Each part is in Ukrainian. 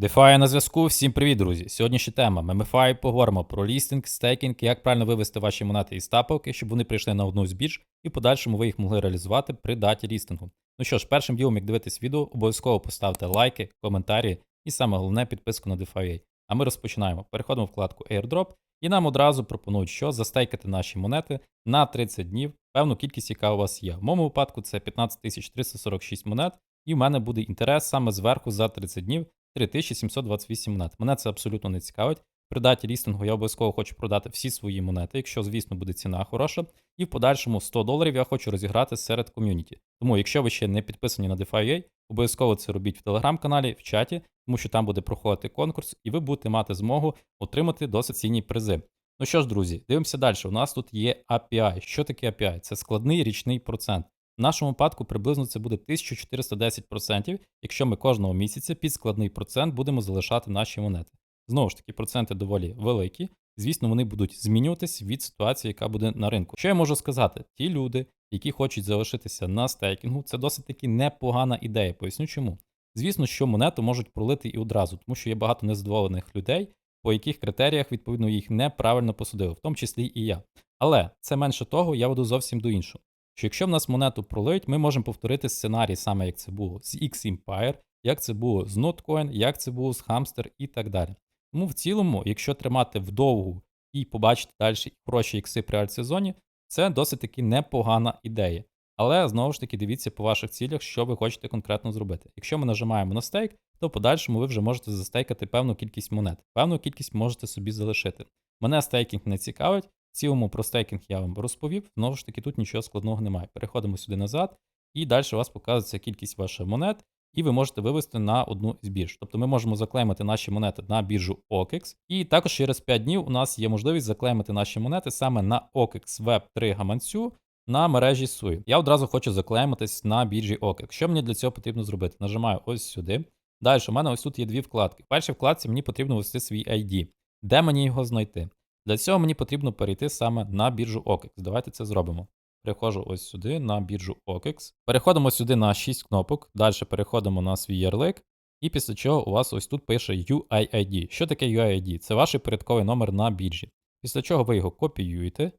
DeFi на зв'язку. Всім привіт, друзі. Сьогоднішня тема MMFI. Поговоримо про лістинг, стейкінг, як правильно вивести ваші монети із тапалки, щоб вони прийшли на одну з бірж, і подальшому ви їх могли реалізувати при даті лістингу. Ну що ж, першим ділом, як дивитись відео, обов'язково поставте лайки, коментарі і саме головне підписку на DeFi. А ми розпочинаємо. Переходимо в вкладку Airdrop, і нам одразу пропонують, що застейкати наші монети на 30 днів, певну кількість, яка у вас є. В моєму випадку це 15 346 монет, і в мене буде інтерес саме зверху за 30 днів. 3728 монет. Мене це абсолютно не цікавить. При даті лістингу я обов'язково хочу продати всі свої монети, якщо, звісно, буде ціна хороша. І в подальшому 100 доларів я хочу розіграти серед ком'юніті. Тому, якщо ви ще не підписані на DeFi.ua, обов'язково це робіть в телеграм-каналі, в чаті, тому що там буде проходити конкурс, і ви будете мати змогу отримати досить цінні призи. Ну що ж, друзі, дивимося далі. У нас тут є API. Що таке API? Це складний річний процент. В нашому випадку приблизно це буде 1410%, якщо ми кожного місяця під складний процент будемо залишати наші монети. Знову ж таки, проценти доволі великі. Звісно, вони будуть змінюватись від ситуації, яка буде на ринку. Що я можу сказати? Ті люди, які хочуть залишитися на стейкінгу, це досить таки непогана ідея. Поясню чому. Звісно, що монету можуть пролити і одразу, тому що є багато незадоволених людей, по яких критеріях, відповідно, їх неправильно посудили, в тому числі і я. Але це менше того, я веду зовсім до іншого що якщо в нас монету пролиють, ми можемо повторити сценарій, саме як це було з X-Empire, як це було з Notcoin, як це було з Hamster і так далі. Тому в цілому, якщо тримати вдовгу і побачити далі хороші ікси при альтсезоні, це досить таки непогана ідея. Але знову ж таки дивіться по ваших цілях, що ви хочете конкретно зробити. Якщо ми нажимаємо на стейк, то подальшому ви вже можете застейкати певну кількість монет. Певну кількість можете собі залишити. Мене стейкінг не цікавить, цілому про стейкінг я вам розповів. Знову ж таки, тут нічого складного немає. Переходимо сюди назад, і далі у вас показується кількість ваших монет, і ви можете вивести на одну з бірж. Тобто ми можемо заклеймити наші монети на біржу OKEX. І також через 5 днів у нас є можливість заклеймити наші монети саме на OKEX Web 3 гаманцю. На мережі SUI. Я одразу хочу заклеймитись на біржі OKEX. Що мені для цього потрібно зробити? Нажимаю ось сюди. Далі, у мене ось тут є дві вкладки. В першій вкладці мені потрібно ввести свій ID. Де мені його знайти? Для цього мені потрібно перейти саме на біржу OKEX. Давайте це зробимо. Переходжу ось сюди на біржу OKEX. Переходимо сюди на 6 кнопок. Далі переходимо на свій ярлик. І після чого у вас ось тут пише UIID. Що таке UIID? Це ваш порядковий номер на біржі. Після чого ви його копіюєте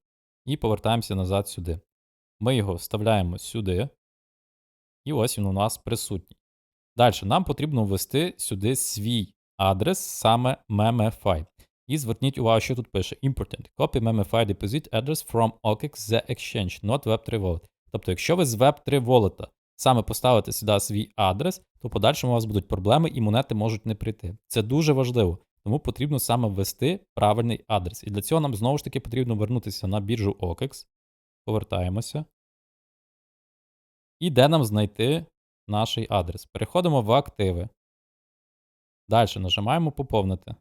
і повертаємося назад сюди. Ми його вставляємо сюди. І ось він у нас присутній. Далі нам потрібно ввести сюди свій адрес, саме MemeFi. І зверніть увагу, що тут пише Important. Copy MemeFi Deposit Address from OKEX The Exchange, not Web3 Wallet. Тобто, якщо ви з Web3 Wallet саме поставите сюди свій адрес, то в подальшому у вас будуть проблеми і монети можуть не прийти. Це дуже важливо, тому потрібно саме ввести правильний адрес. І для цього нам знову ж таки потрібно вернутися на біржу OKEX. Повертаємося. І де нам знайти наш адрес? Переходимо в активи. Далі нажимаємо поповнити.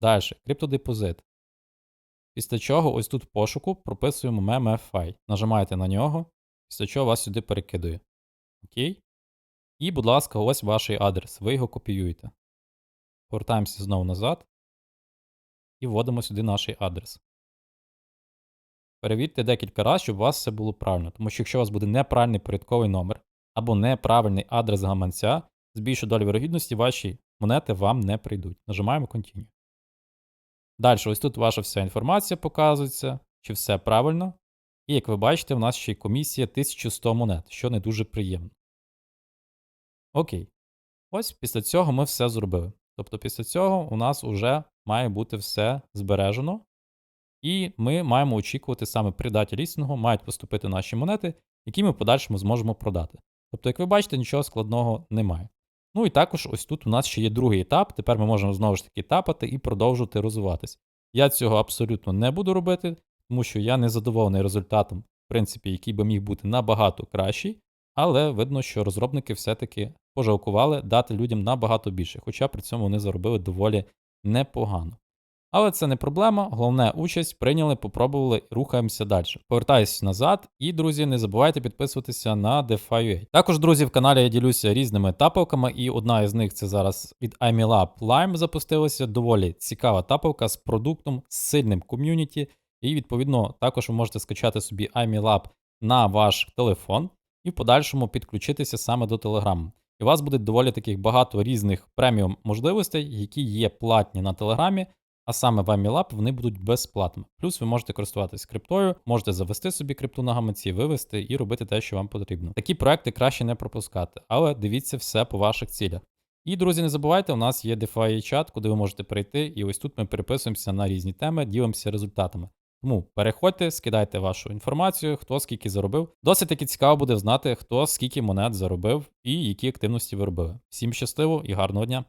Далі, криптодепозит. Після чого ось тут в пошуку прописуємо MMFI. Нажимаєте на нього, після чого вас сюди перекидує. Окей. І, будь ласка, ось ваш адрес. Ви його копіюєте. Повертаємося знову назад. І вводимо сюди наш адрес. Перевірте декілька разів, щоб у вас все було правильно. Тому що якщо у вас буде неправильний порядковий номер або неправильний адрес гаманця, з більшою долі вирогідності ваші монети вам не прийдуть. Нажимаємо Continue. Далі, ось тут ваша вся інформація показується, чи все правильно. І як ви бачите, в нас ще й комісія 1100 монет, що не дуже приємно. Окей. Ось після цього ми все зробили. Тобто, після цього у нас вже має бути все збережено. І ми маємо очікувати саме при даті лістингу мають поступити наші монети, які ми подальшому зможемо продати. Тобто, як ви бачите, нічого складного немає. Ну і також ось тут у нас ще є другий етап. Тепер ми можемо знову ж таки тапати і продовжувати розвиватись. Я цього абсолютно не буду робити, тому що я не задоволений результатом, в принципі, який би міг бути набагато кращий, але видно, що розробники все-таки пожалкували дати людям набагато більше, хоча при цьому вони заробили доволі непогано. Але це не проблема. Головне участь прийняли, попробували, рухаємося далі. Повертаюся назад, і, друзі, не забувайте підписуватися на DeFi.ua. Також, друзі, в каналі я ділюся різними тапавками, і одна із них це зараз від IMLab Lime запустилася. Доволі цікава тапавка з продуктом, з сильним ком'юніті. І, відповідно, також ви можете скачати собі IMLab на ваш телефон і в подальшому підключитися саме до Telegram. І у вас буде доволі таких багато різних преміум можливостей, які є платні на Телеграмі, а саме в Amilab вони будуть безплатними. Плюс ви можете користуватись криптою, можете завести собі крипту на гаманці, вивести і робити те, що вам потрібно. Такі проекти краще не пропускати, але дивіться все по ваших цілях. І, друзі, не забувайте, у нас є DeFi чат, куди ви можете прийти, і ось тут ми переписуємося на різні теми, ділимося результатами. Тому переходьте, скидайте вашу інформацію, хто скільки заробив. Досить таки цікаво буде знати, хто скільки монет заробив і які активності ви робили. Всім щасливо і гарного дня!